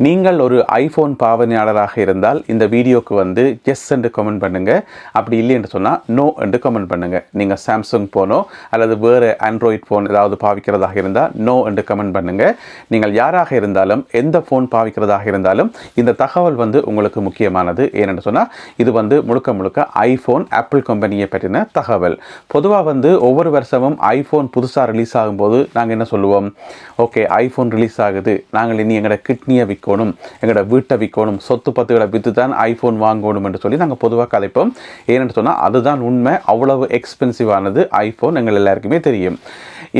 நீங்கள் ஒரு ஐஃபோன் பாவனையாளராக இருந்தால் இந்த வீடியோக்கு வந்து எஸ் என்று கமெண்ட் பண்ணுங்கள் அப்படி இல்லை என்று சொன்னால் நோ என்று கமெண்ட் பண்ணுங்கள் நீங்கள் சாம்சங் ஃபோனோ அல்லது வேறு ஆண்ட்ராய்ட் ஃபோன் ஏதாவது பாவிக்கிறதாக இருந்தால் நோ என்று கமெண்ட் பண்ணுங்கள் நீங்கள் யாராக இருந்தாலும் எந்த ஃபோன் பாவிக்கிறதாக இருந்தாலும் இந்த தகவல் வந்து உங்களுக்கு முக்கியமானது. ஏனென்று சொன்னால் இது வந்து முழுக்க முழுக்க ஐஃபோன் ஆப்பிள் கம்பெனியை பற்றின தகவல். பொதுவாக வந்து ஒவ்வொரு வருஷமும் ஐஃபோன் புதுசாக ரிலீஸ் ஆகும்போது நாங்கள் என்ன சொல்லுவோம்? ஓகே ஐஃபோன் ரிலீஸ் ஆகுது. நாங்கள் இனி எங்களோட கிட்னியை விற்கணும். எங்களோட வீட்டை விற்கணும். சொத்து பத்துகளை விற்று தான் ஐஃபோன் வாங்கணும் என்று சொல்லி நாங்கள் பொதுவாக கதைப்போம் ஏன்னு சொன்னால் அதுதான் உண்மை. அவ்வளவு எக்ஸ்பென்சிவானது ஐஃபோன் எங்கள் எல்லாருக்குமே தெரியும்.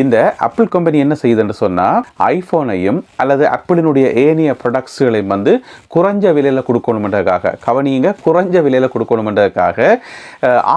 இந்த ஆப்பிள் கம்பெனி என்ன செய்யுதுன்னு சொன்னால் ஐஃபோனையும் அல்லது ஆப்பிளினுடைய ஏனைய ப்ரொடக்ட்ஸுகளையும் வந்து குறைஞ்ச விலையில் கொடுக்கணுமென்றதுக்காக கவனிங்க குறைஞ்ச விலையில் கொடுக்கணுமென்றதுக்காக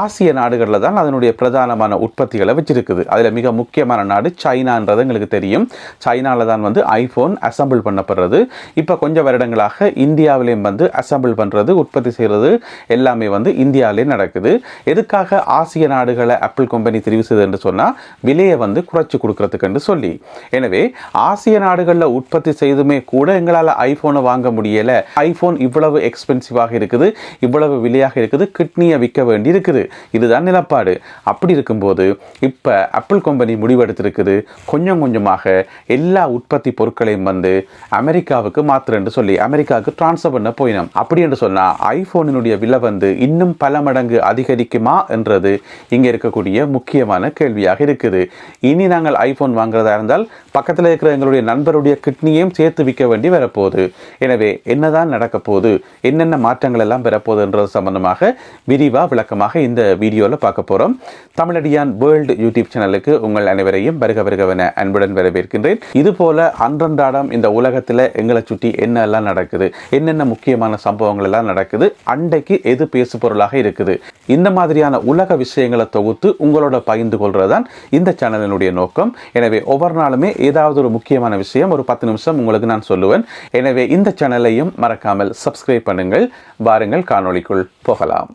ஆசிய நாடுகளில் தான் அதனுடைய பிரதானமான உற்பத்திகளை வச்சிருக்குது. அதில் மிக முக்கியமான நாடு சைனான்றது எங்களுக்கு தெரியும். சைனாவில் தான் வந்து ஐஃபோன் அசம்பிள் பண்ணப்படுறது. இப்போ கொஞ்சம் வருடங்களாக இந்தியாவிலையும் வந்து அசம்பிள் பண்ணுறது உற்பத்தி செய்கிறது எல்லாமே வந்து இந்தியாவிலே நடக்குது. எதுக்காக ஆசிய நாடுகளை ஆப்பிள் கம்பெனி தெரிவு செய்ததுன்னு சொன்னால் விலையை வந்து குறை வச்சு கொடுக்கறதுக்கு சொல்லி. எனவே ஆசிய நாடுகளில் உற்பத்தி செய்துமே கூட எங்களால் ஐஃபோனை வாங்க முடியலை. ஐஃபோன் இவ்வளவு எக்ஸ்பென்சிவாக இருக்குது இவ்வளவு விலையாக இருக்குது கிட்னியை விற்க வேண்டி இருக்குது இதுதான் நிலப்பாடு. அப்படி இருக்கும்போது இப்போ ஆப்பிள் கம்பெனி முடிவெடுத்திருக்குது. கொஞ்சம் கொஞ்சமாக எல்லா உற்பத்தி பொருட்களையும் வந்து அமெரிக்காவுக்கு மாத்திரன்னு சொல்லி அமெரிக்காவுக்கு டிரான்ஸ்ஃபர் பண்ண போயினோம். அப்படி என்று சொன்னால் ஐஃபோனினுடைய விலை வந்து இன்னும் பல மடங்கு அதிகரிக்குமா என்றது இங்கே இருக்கக்கூடிய முக்கியமான கேள்வியாக இருக்குது. இனி நாங்கள் ஐஃபோன் வாங்குறதா இருந்தால் பக்கத்தில் இருக்கிற எங்களுடைய நண்பருடைய கிட்னியையும் சேர்த்து விற்க வேண்டி வரப்போகுது. எனவே என்னதான் நடக்க போகுது? என்னென்ன மாற்றங்கள் எல்லாம் பெறப்போகுதுன்றது சம்பந்தமாக விரிவாக விளக்கமாக இந்த வீடியோவில் பார்க்க போகிறோம் தமிழடியான் வேர்ல்டு யூடியூப் சேனலுக்கு உங்கள் அனைவரையும் வருக வருகவென அன்புடன் வரவேற்கின்றேன். இது போல அன்றன்றாடம் இந்த உலகத்தில் எங்களை சுற்றி என்ன எல்லாம் நடக்குது? என்னென்ன முக்கியமான சம்பவங்கள் எல்லாம் நடக்குது? அண்டைக்கு எது பேசு பொருளாக இருக்குது? இந்த மாதிரியான உலக விஷயங்களை தொகுத்து உங்களோட பகிர்ந்து கொள்வது தான் இந்த சேனலினுடைய நோக்கம். எனவே ஒவ்வொரு நாளுமே ஏதாவது ஒரு முக்கியமான விஷயம் ஒரு பத்து நிமிஷம் உங்களுக்கு நான் சொல்லுவேன். எனவே இந்த சேனலையும் மறக்காமல் சப்ஸ்கிரைப் பண்ணுங்கள். வாருங்கள் காணொளிக்குள் போகலாம்.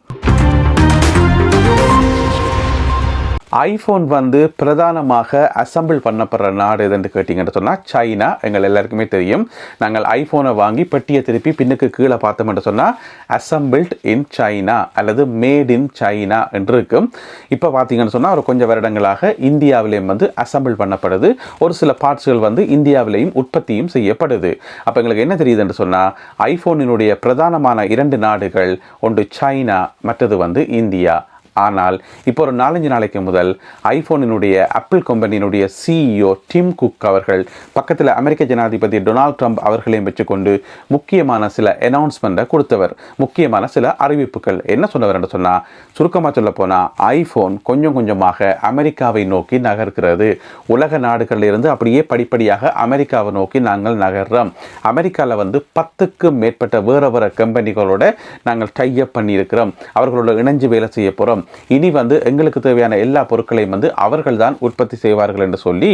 ஐஃபோன் வந்து பிரதானமாக அசம்பிள் பண்ணப்படுற நாடு எதுன்னு கேட்டிங்கன்னு சொன்னால் சைனா. எங்கள் எல்லாருக்குமே தெரியும். நாங்கள் ஐஃபோனை வாங்கி பெட்டியை திருப்பி பின்னுக்கு கீழே பார்த்தோம்னு சொன்னால் அசம்பிள்ட் இன் சைனா அல்லது மேட் இன் சைனா என்று இருக்கும். இப்போ பார்த்தீங்கன்னு சொன்னால் ஒரு கொஞ்சம் வருடங்களாக இந்தியாவிலேயும் வந்து அசம்பிள் பண்ணப்படுது. ஒரு சில பார்ட்ஸ்கள் வந்து இந்தியாவிலேயும் உற்பத்தியும் செய்யப்படுது. அப்போ எங்களுக்கு என்ன தெரியுதுன்னு சொன்னால் ஐஃபோனினுடைய பிரதானமான இரண்டு நாடுகள் ஒன்று சைனா மற்றது வந்து இந்தியா. ஆனால் இப்போ ஒரு நாலஞ்சு நாளைக்கு முதல் ஐஃபோனினுடைய ஆப்பிள் கம்பெனியினுடைய சிஇஓ டிம் குக் அவர்கள் பக்கத்தில் அமெரிக்க ஜனாதிபதி டொனால்ட் ட்ரம்ப் அவர்களையும் வச்சுக்கொண்டு முக்கியமான சில அனௌன்ஸ்மெண்ட்டை கொடுத்தவர். முக்கியமான சில அறிவிப்புகள். என்ன சொன்னவர் என்று சொன்னால் சுருக்கமாக சொல்ல போனால் ஐஃபோன் கொஞ்சம் கொஞ்சமாக அமெரிக்காவை நோக்கி நகர்கிறது. உலக நாடுகளில் இருந்து அப்படியே படிப்படியாக அமெரிக்காவை நோக்கி நாங்கள் நகர்றோம். அமெரிக்காவில் வந்து பத்துக்கும் மேற்பட்ட வேறு வேறு கம்பெனிகளோட நாங்கள் டைப் பண்ணியிருக்கிறோம். அவர்களோட இணைஞ்சு வேலை செய்ய போகிறோம் இனி வந்து எங்களுக்கு தேவையான எல்லா பொருட்களையும் வந்து அவர்கள் தான் உற்பத்தி செய்வார்கள் என்று சொல்லி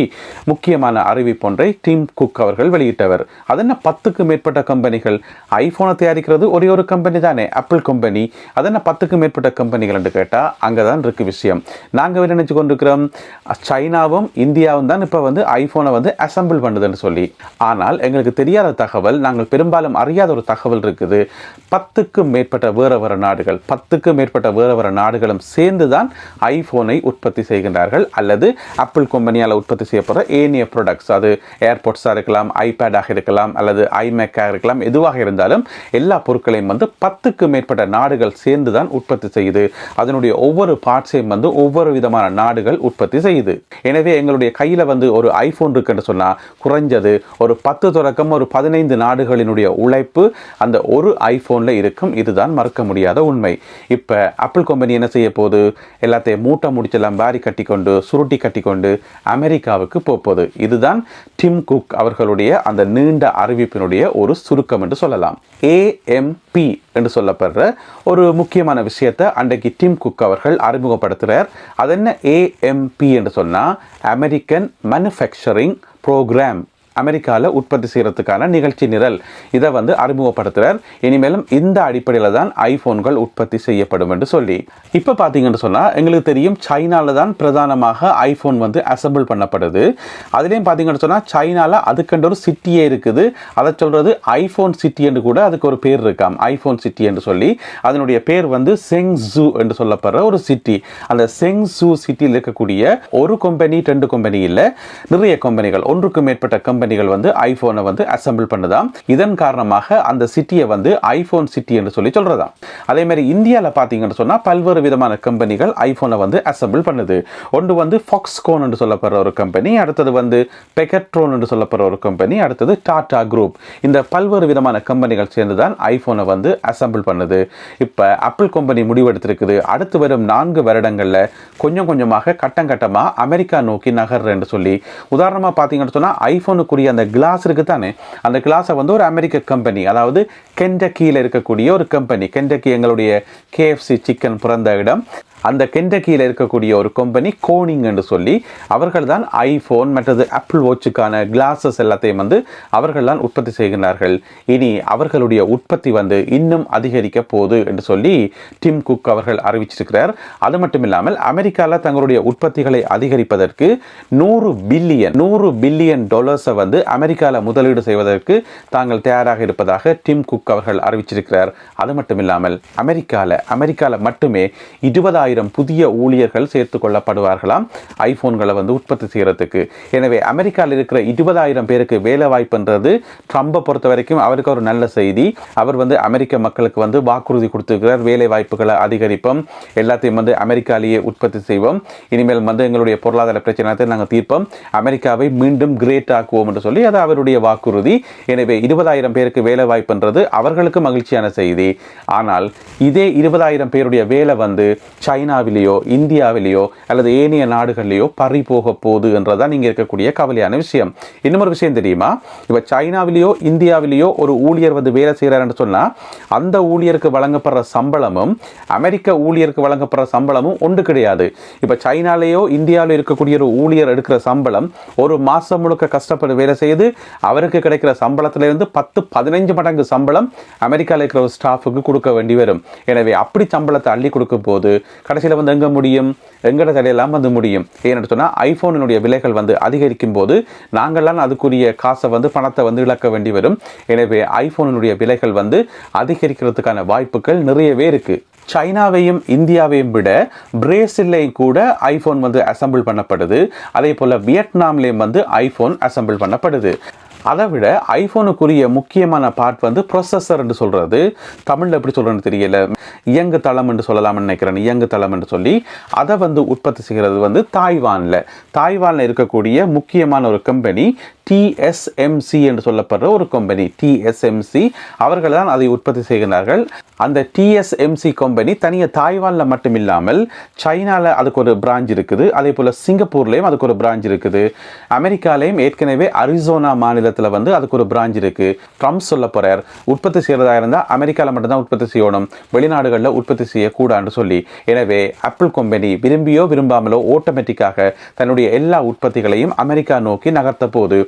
முக்கியமான அறிவிப்பொன்றை டீம் குக் அவர்கள் வெளியிட்டவர். அதென்ன பத்துக்கும் பத்துக்கு மேற்பட்ட கம்பெனிகள்? ஐஃபோனை தயாரிக்கிறது ஒரே ஒரு கம்பெனி தானே? ஆப்பிள் கம்பெனி அதென்ன பத்துக்கும் பத்துக்கு மேற்பட்ட கம்பெனிகள் என்று கேட்டால் அங்கே தான் இருக்கு விஷயம். நாங்கள் நினைச்சு கொண்டிருக்கிறோம். சைனாவும் இந்தியாவும் தான் இப்போ வந்து ஐஃபோனை வந்து அசம்பிள் பண்ணுதுன்னு சொல்லி. ஆனால் எங்களுக்கு தெரியாத தகவல் நாங்கள் பெரும்பாலும் அறியாத ஒரு தகவல் இருக்குது. பத்துக்கும் மேற்பட்ட வேறு வேறு நாடுகள் பத்துக்கும் மேற்பட்ட வேறு வேறு நாடுகளும் சேர்ந்து தான் ஐஃபோனை உற்பத்தி செய்கின்றார்கள். அல்லது ஆப்பிள் கம்பெனியால் உற்பத்தி செய்யப்படுற ஏனிய ப்ராடக்ட்ஸ் அது ஏர்போர்ட்ஸாக இருக்கலாம் ஐபேடாக இருக்கலாம் அல்லது ஐமேக்காக இருக்கலாம் எதுவாக இருந்தாலும் எல்லா பொருட்களையும் வந்து பத்துக்கு மேற்பட்ட நாடுகள் சேர்ந்து தான் உற்பத்தி செய்யுது. அதனுடைய ஒவ்வொரு பார்ட்ஸையும் வந்து ஒவ்வொரு விதமான நாடுகள் உற்பத்தி செய்யுது. எனவே எங்களுடைய கையில் வந்து ஒரு ஐஃபோன் இருக்குன்னு சொன்னால் குறைஞ்சது ஒரு பத்து தொடக்கம் ஒரு பதினைந்து நாடுகளினுடைய உழைப்பு அந்த ஒரு ஐஃபோனில் இருக்கும். இதுதான் மறக்க முடியாத உண்மை. இப்போ ஆப்பிள் கம்பெனி என்ன செய்ய போது எல்லாத்தையும் மூட்டை முடிச்செல்லாம் பாரி கட்டிக்கொண்டு சுருட்டி கட்டிக்கொண்டு அமெரிக்காவுக்கு போகுது இதுதான் டிம் குக் அவர்களுடைய அந்த நீண்ட அறிவிப்பினுடைய ஒரு சுருக்கம் என்று சொல்லலாம். ஏஎம்பி என்று சொல்லப்படுற ஒரு முக்கியமான விஷயத்தை அன்றைக்கு டிம் குக் அவர்கள் அறிமுகப்படுத்துகிறார் அது என்ன ஏஎம்பி என்று சொன்னால் அமெரிக்கன் மேனுஃபேக்சரிங் ப்ரோக்ராம் அமெரிக்காவில் உற்பத்தி செய்கிறதுக்கான நிகழ்ச்சி நிரல். இதை வந்து அறிமுகப்படுத்துகிறார் இனிமேலும் இந்த அடிப்படையில் தான் ஐஃபோன்கள் உற்பத்தி செய்யப்படும் என்று சொல்லி. இப்போ பார்த்தீங்கன்னு சொன்னால் எங்களுக்கு தெரியும் சைனாவில் தான் பிரதானமாக ஐஃபோன் வந்து அசம்பிள் பண்ணப்படுது. அதுலேயும் பார்த்தீங்கன்னு சொன்னால் சைனாவில் அதுக்கென்ற ஒரு சிட்டியே இருக்குது. அதை சொல்கிறது ஐஃபோன் சிட்டி என்று கூட அதுக்கு ஒரு பேர் இருக்காம். ஐஃபோன் சிட்டி என்று சொல்லி. அதனுடைய பேர் வந்து செங் ஜூ என்று சொல்லப்படுற ஒரு சிட்டி. அந்த செங் ஜூ சிட்டியில் இருக்கக்கூடிய ஒரு கம்பெனி ரெண்டு கம்பெனி இல்லை நிறைய கம்பெனிகள் ஒன்றுக்கும் மேற்பட்ட கம்பெனி கம்பெனிகள் வந்து ஐஃபோனை வந்து அசம்பிள் பண்ணுதாம். இதன் காரணமாக அந்த சிட்டியை வந்து ஐஃபோன் சிட்டி என்று சொல்லி சொல்றதாம். அதே மாதிரி இந்தியாவில் பார்த்தீங்கன்னு சொன்னால் பல்வேறு விதமான கம்பெனிகள் ஐஃபோனை வந்து அசம்பிள் பண்ணுது. ஒன்று வந்து ஃபாக்ஸ்கோன் என்று சொல்லப்படுற ஒரு கம்பெனி அடுத்தது வந்து பெகட்ரோன் என்று சொல்லப்படுற ஒரு கம்பெனி அடுத்தது டாடா குரூப் இந்த பல்வேறு விதமான கம்பெனிகள் சேர்ந்து தான் ஐஃபோனை வந்து அசம்பிள் பண்ணுது. இப்போ ஆப்பிள் கம்பெனி முடிவெடுத்திருக்குது அடுத்து வரும் நான்கு வருடங்களில் கொஞ்சம் கொஞ்சமாக கட்டம் கட்டமாக அமெரிக்கா நோக்கி நகர்றேன்னு சொல்லி. உதாரணமாக பார்த்தீங்கன்னு சொன்னால் இருக்கக்கூடிய அந்த கிளாஸ் இருக்கு தானே அந்த கிளாஸை வந்து ஒரு அமெரிக்க கம்பெனி அதாவது கெண்டக்கியில் இருக்கக்கூடிய ஒரு கம்பெனி கெண்டக்கி எங்களுடைய கேஎஃப்சி சிக்கன் பிறந்த இடம். அந்த கெண்டக்கியில் இருக்கக்கூடிய ஒரு கம்பெனி கோனிங் என்று சொல்லி அவர்கள் தான் ஐஃபோன் மற்றது ஆப்பிள் வாட்சுக்கான கிளாஸஸ் எல்லாத்தையும் வந்து அவர்கள் தான் உற்பத்தி செய்கிறார்கள் இனி அவர்களுடைய உற்பத்தி வந்து இன்னும் அதிகரிக்க போகுது என்று சொல்லி டிம் குக் அவர்கள் அறிவிச்சிருக்கிறார். அது மட்டும் இல்லாமல் அமெரிக்காவில் தங்களுடைய உற்பத்திகளை அதிகரிப்பதற்கு நூறு பில்லியன் நூறு பில்லியன் டாலர்ஸை வந்து அமெரிக்காவில் முதலீடு செய்வதற்கு தாங்கள் தயாராக இருப்பதாக டிம் குக் அவர்கள் அறிவிச்சிருக்கிறார். அது மட்டும் இல்லாமல் அமெரிக்காவில் அமெரிக்காவில் மட்டுமே இருபதாயிரம் புதிய ஊழியர்கள் சேர்த்து கொள்ளப்படுவார்களாம். ஐபோன்களை வந்து உற்பத்தி செய்கிறதுக்கு எனவே அமெரிக்காவில் இருக்கிற இருபதாயிரம் பேருக்கு வேலை வாய்ப்புன்றது ட்ரம்பை பொறுத்த வரைக்கும் அவருக்கு ஒரு நல்ல செய்தி. அவர் வந்து அமெரிக்க மக்களுக்கு வந்து வாக்குறுதி கொடுத்துருக்கிறார். வேலை வாய்ப்புகளை அதிகரிப்போம். எல்லாத்தையும் வந்து அமெரிக்காலேயே உற்பத்தி செய்வோம். இனிமேல் வந்து எங்களுடைய பொருளாதார பிரச்சனை நாங்கள் தீர்ப்போம். அமெரிக்காவை மீண்டும் கிரேட் ஆக்குவோம் என்று சொல்லி அது அவருடைய வாக்குறுதி. எனவே இருபதாயிரம் பேருக்கு வேலை வாய்ப்புன்றது அவர்களுக்கு மகிழ்ச்சியான செய்தி. ஆனால் இதே இருபதாயிரம் பேருடைய வேலை வந்து சைனாவிலேயோ இந்தியாவிலேயோ அல்லது ஏனைய நாடுகள்லேயோ பறி போக போகுது என்றதான் இங்கே இருக்கக்கூடிய கவலையான விஷயம். இன்னொரு விஷயம் தெரியுமா? இப்போ சைனாவிலேயோ இந்தியாவிலேயோ ஒரு ஊழியர் வந்து வேலை செய்கிறாருன்னு சொன்னால் அந்த ஊழியருக்கு வழங்கப்படுற சம்பளமும் அமெரிக்க ஊழியருக்கு வழங்கப்படுற சம்பளமும் ஒன்று கிடையாது. இப்போ சைனாலேயோ இந்தியாவிலோ இருக்கக்கூடிய ஒரு ஊழியர் எடுக்கிற சம்பளம் ஒரு மாதம் முழுக்க கஷ்டப்பட்டு வேலை செய்து அவருக்கு கிடைக்கிற சம்பளத்திலிருந்து பத்து பதினைஞ்சு மடங்கு சம்பளம் அமெரிக்காவில் இருக்கிற ஒரு ஸ்டாஃபுக்கு கொடுக்க வேண்டி வரும். எனவே அப்படி சம்பளத்தை அள்ளி கொடுக்கும் போது கடைசியில் வந்து எங்கே முடியும்? எங்கட தலையெல்லாம் வந்து முடியும். ஏன்னு சொன்னால் ஐஃபோனினுடைய விலைகள் வந்து அதிகரிக்கும் போது நாங்கள்லாம் அதுக்குரிய காசை வந்து பணத்தை வந்து இழக்க வேண்டி வரும். எனவே ஐஃபோனினுடைய விலைகள் வந்து அதிகரிக்கிறதுக்கான வாய்ப்புகள் நிறையவே இருக்குது சைனாவையும் இந்தியாவையும் விட பிரேசில்லையும் கூட ஐஃபோன் வந்து அசம்பிள் பண்ணப்படுது. அதே போல் வியட்நாம்லேயும் வந்து ஐஃபோன் அசம்பிள் பண்ணப்படுது. அதை விட ஐஃபோனுக்குரிய முக்கியமான பார்ட் வந்து ப்ரொசஸர் என்று சொல்கிறது தமிழில் எப்படி சொல்கிறேன்னு தெரியல. இயங்கு தளம் என்று சொல்லலாம்னு நினைக்கிறேன். இயங்கு தளம் என்று சொல்லி அதை வந்து உற்பத்தி செய்கிறது வந்து தாய்வானில். தாய்வானில் இருக்கக்கூடிய முக்கியமான ஒரு கம்பெனி டிஎஸ்எம்சி என்று சொல்லப்படுற ஒரு கம்பெனி டிஎஸ்எம்சி அவர்கள் தான் அதை உற்பத்தி செய்கிறார்கள் அந்த டிஎஸ்எம்சி கம்பெனி தனியாக தாய்வானில் மட்டும் இல்லாமல் சைனாவில் அதுக்கு ஒரு பிரான்ச் இருக்குது. அதே போல் சிங்கப்பூர்லேயும் அதுக்கு ஒரு பிரான்ச் இருக்குது. அமெரிக்காலேயும் ஏற்கனவே அரிசோனா மாநிலத்தில் வந்து அதுக்கு ஒரு பிரான்ச் இருக்குது ட்ரம்ப் சொல்ல போகிறார் உற்பத்தி செய்கிறதா இருந்தால் அமெரிக்காவில் மட்டும்தான் உற்பத்தி செய்யணும். வெளிநாடுகளில் உற்பத்தி செய்யக்கூடாதுன்னு சொல்லி. எனவே ஆப்பிள் கம்பெனி விரும்பியோ விரும்பாமலோ ஆட்டோமேட்டிக்காக தன்னுடைய எல்லா உற்பத்திகளையும் அமெரிக்கா நோக்கி நகர்த்த போது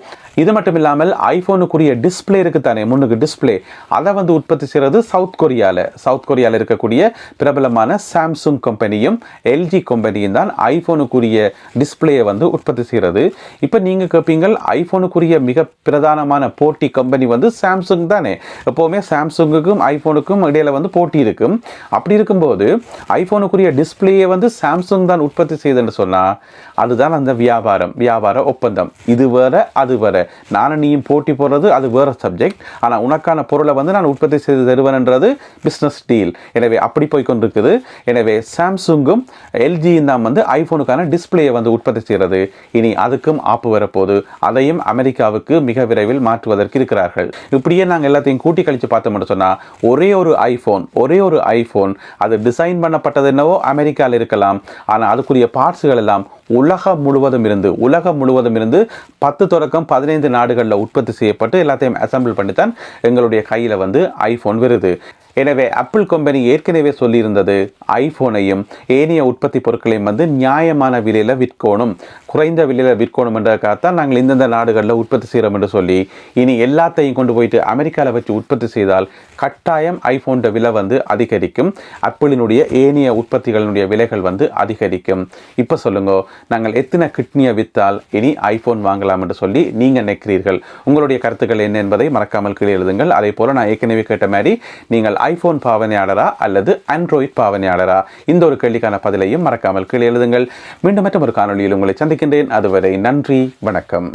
இது மட்டும் இல்லாமல் ஐஃபோனுக்குரிய டிஸ்பிளே இருக்கு தானே முன்னுக்கு டிஸ்பிளே அதை வந்து உற்பத்தி செய்கிறது சவுத் கொரியாவில் சவுத் கொரியாவில் இருக்கக்கூடிய பிரபலமான சாம்சுங் கம்பெனியும் எல்ஜி கம்பெனியும் தான் ஐஃபோனுக்குரிய டிஸ்பிளேயை வந்து உற்பத்தி செய்கிறது இப்போ நீங்கள் கேட்பீங்கள் ஐஃபோனுக்குரிய மிக பிரதானமான போட்டி கம்பெனி வந்து சாம்சுங் தானே. எப்போவுமே சாம்சுங்குக்கும் ஐஃபோனுக்கும் இடையில வந்து போட்டி இருக்கும் அப்படி இருக்கும்போது ஐஃபோனுக்குரிய டிஸ்பிளேயை வந்து சாம்சுங் தான் உற்பத்தி செய்யுதுன்னு சொன்னால் அதுதான் அந்த வியாபாரம் வியாபார ஒப்பந்தம். இது வேற அது வேற நானும் நீயும் போட்டி போடுறது அது வேற சப்ஜெக்ட் ஆனால் உனக்கான பொருளை வந்து நான் உற்பத்தி செய்து தருவேன்ன்றது பிஸ்னஸ் டீல் எனவே அப்படி போய் கொண்டிருக்குது. எனவே சாம்சுங்கும் எல்ஜியும் தான் வந்து ஐஃபோனுக்கான டிஸ்பிளேயை வந்து உற்பத்தி செய்கிறது. இனி அதுக்கும் ஆப்பு வரப்போகுது. அதையும் அமெரிக்காவுக்கு மிக விரைவில் மாற்றுவதற்கு இருக்கிறார்கள். இப்படியே நாங்கள் எல்லாத்தையும் கூட்டி கழித்து பார்த்தோம்னு சொன்னால் ஒரே ஒரு ஐஃபோன் ஒரே ஒரு ஐஃபோன் அது டிசைன் பண்ணப்பட்டது என்னவோ அமெரிக்காவில் இருக்கலாம். ஆனால் அதுக்குரிய பார்ட்ஸுகள் எல்லாம் உலகம் முழுவதும் இருந்து உலகம் முழுவதும் இருந்து பத்து தொடக்கம் பதினைந்து நாடுகளில் உற்பத்தி செய்யப்பட்டு எல்லாத்தையும் அசம்பிள் பண்ணி தான் எங்களுடைய கையில் வந்து ஐஃபோன் வருது. எனவே ஆப்பிள் கம்பெனி ஏற்கனவே சொல்லியிருந்தது ஐபோனையும் ஏனைய உற்பத்தி பொருட்களையும் வந்து நியாயமான விலையில் விற்கணும் குறைந்த விலையில் விற்கணும் என்றதுக்காகத்தான் நாங்கள் இந்தந்த நாடுகளில் உற்பத்தி செய்கிறோம் என்று சொல்லி இனி எல்லாத்தையும் கொண்டு போயிட்டு அமெரிக்காவில் வச்சு உற்பத்தி செய்தால் கட்டாயம் ஐபோன் விலை வந்து அதிகரிக்கும். ஆப்பிளினுடைய ஏனைய உற்பத்திகளினுடைய விலைகள் வந்து அதிகரிக்கும். இப்போ சொல்லுங்க நாங்கள் எத்தனை கிட்னியை விற்றால் இனி ஐபோன் வாங்கலாம் என்று சொல்லி நீங்கள் நினைக்கிறீர்கள்? உங்களுடைய கருத்துக்கள் என்ன என்பதை மறக்காமல் கீழே எழுதுங்கள். அதே போல் நான் ஏற்கனவே கேட்ட மாதிரி நீங்கள் ஐபோன் பாவனையாளரா அல்லது ஆண்ட்ராய்ட் பாவனையாளரா? இந்த ஒரு கேள்விக்கான பதிலையும் மறக்காமல் கீழே எழுதுங்கள். மீண்டும் மற்றும் ஒரு காணொலியில் உங்களை சந்திக்கின்றேன். அதுவரை நன்றி வணக்கம்.